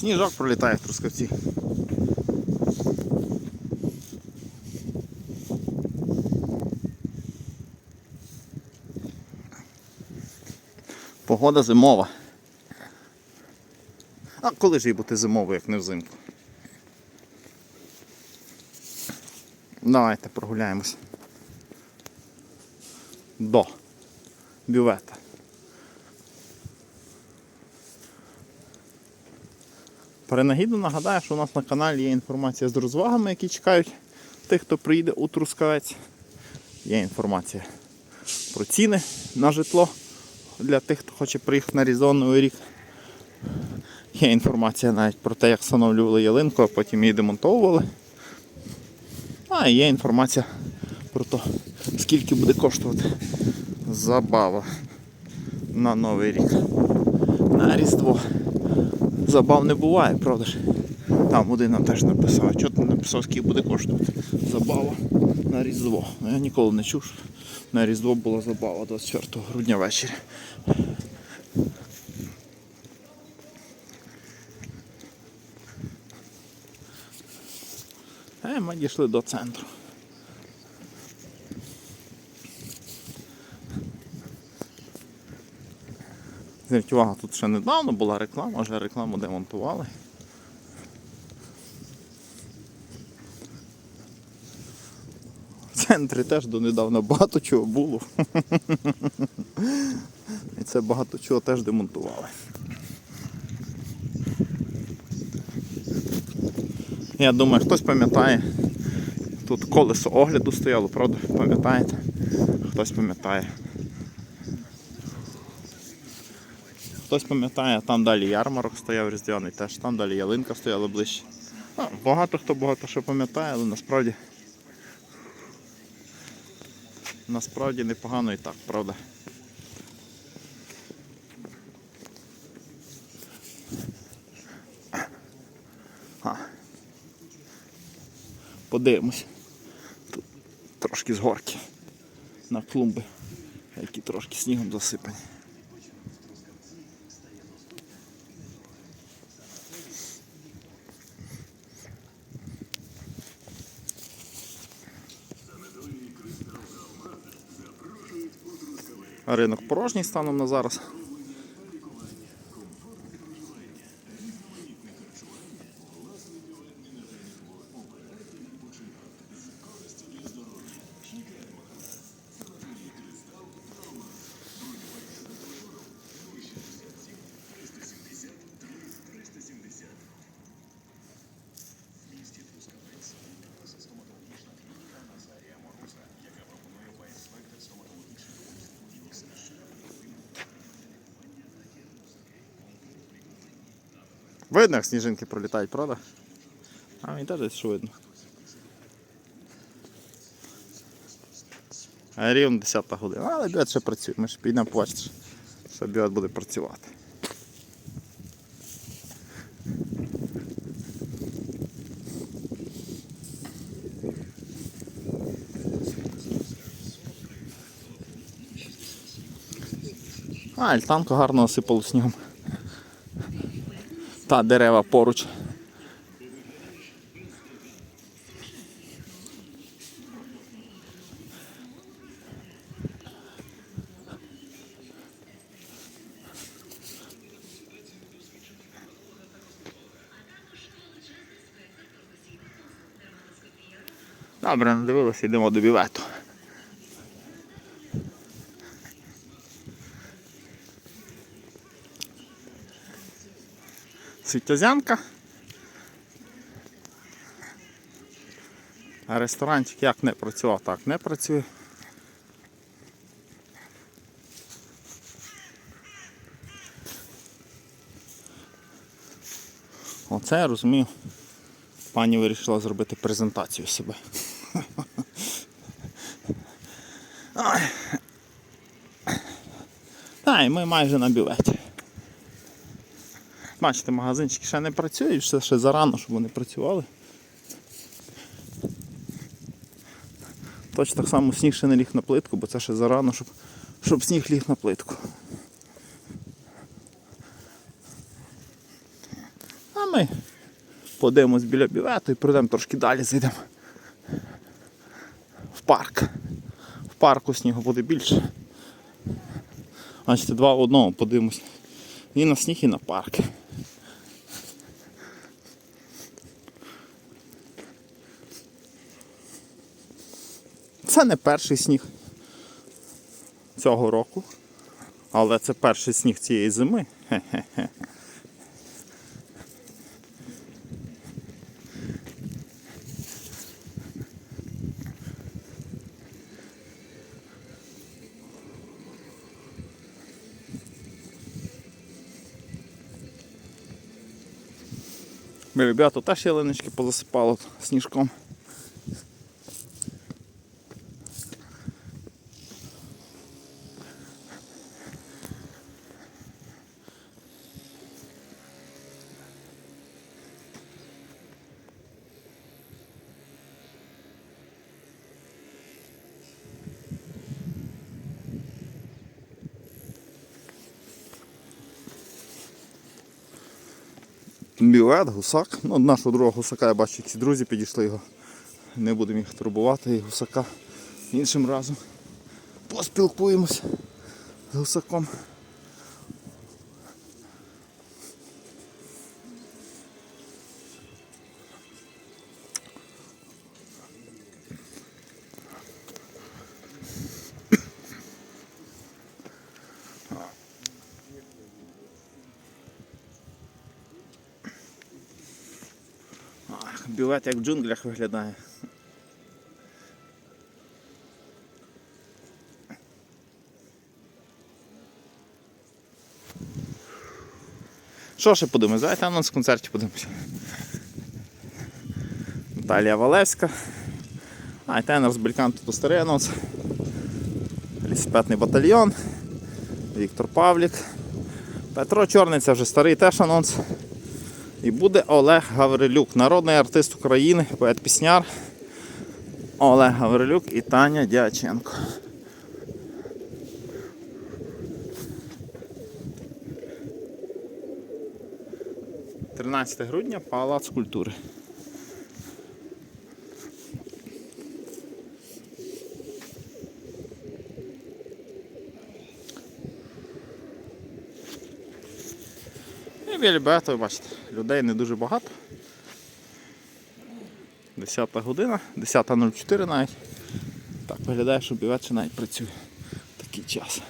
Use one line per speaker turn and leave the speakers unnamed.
Сніжок пролітає в трускавці. Погода зимова. А коли ж їй бути зимовою, як не взимку? Давайте прогуляємось. До бювета. Перенагідно нагадаю, що у нас на каналі є інформація з розвагами, які чекають тих, хто приїде у Трускавець. Є інформація про ціни на житло для тих, хто хоче приїхати на Різдво Новий рік. Є інформація навіть про те, як встановлювали ялинку, а потім її демонтовували. А і є інформація про те, скільки буде коштувати забава на Новий рік. На Різдво. Забав не буває, правда ж? Там один нам теж написав, чого ти написав, скільки буде коштувати забава на Різдво. Ну, я ніколи не чув, що на Різдво була забава 24 грудня ввечері. Е, ми дійшли до центру. Зверніть увагу, тут ще недавно була реклама, вже рекламу демонтували. В центрі теж донедавна багато чого було. І це багато чого теж демонтували. Я думаю, хтось пам'ятає. Тут колесо огляду стояло, правда? Пам'ятаєте? Хтось пам'ятає. Хтось пам'ятає, там далі ярмарок стояв різдвяний, теж там далі ялинка стояла ближче. Ну, багато хто багато що пам'ятає, але насправді. Насправді непогано і так, правда. А. Подивимось. Тут трошки з горки на клумби, які трошки снігом засипані. Ринок порожній станом на зараз. Видно, як сніжинки пролітають, правда? А мені теж десь що видно. А рівно 10 година. Але біот ще працює. Ми ж підемо побачити, що- що біот буде працювати. А, альтанку гарно осипало снігом. Та дерева поруч. Добре, не дивилися, йдемо до бівету. Світязянка. А ресторанчик як не працював, так не працює. Оце я розумію. Пані вирішила зробити презентацію себе. Та, і ми майже на бюветі. Бачите, магазинчики ще не працюють, все ще зарано, щоб вони працювали. Точно так само сніг ще не ліг на плитку, бо це ще зарано, щоб, щоб сніг ліг на плитку. А ми подивимось біля бівету і пройдемо трошки далі, зайдемо в парк. В парку снігу буде більше. Бачите, два в одному подивимось. І на сніг, і на парк. Це не перший сніг цього року, але це перший сніг цієї зими. Хе-хе-хе. Ми ребята теж ялиночки позасипало сніжком. Білет, гусак. Ну, нашого другого гусака я бачу, ці друзі підійшли його. Не будемо їх турбувати і гусака іншим разом. Поспілкуємось з гусаком. Білет як в джунглях виглядає. Що ще подивимось? Давайте анонс концерті подивимося. Наталія Валевська. А, і тенор з Бельканту то старий анонс. Лісопетний батальйон. Віктор Павлік. Петро Чорний це вже старий теж анонс. І буде Олег Гаврилюк, народний артист України, поет-пісняр. Олег Гаврилюк і Таня Дяченко. «13 грудня Палац культури. І багато, бачите, людей не дуже багато. 10 година, 10.04 навіть. Так виглядає, що бівет ще навіть працює такий час.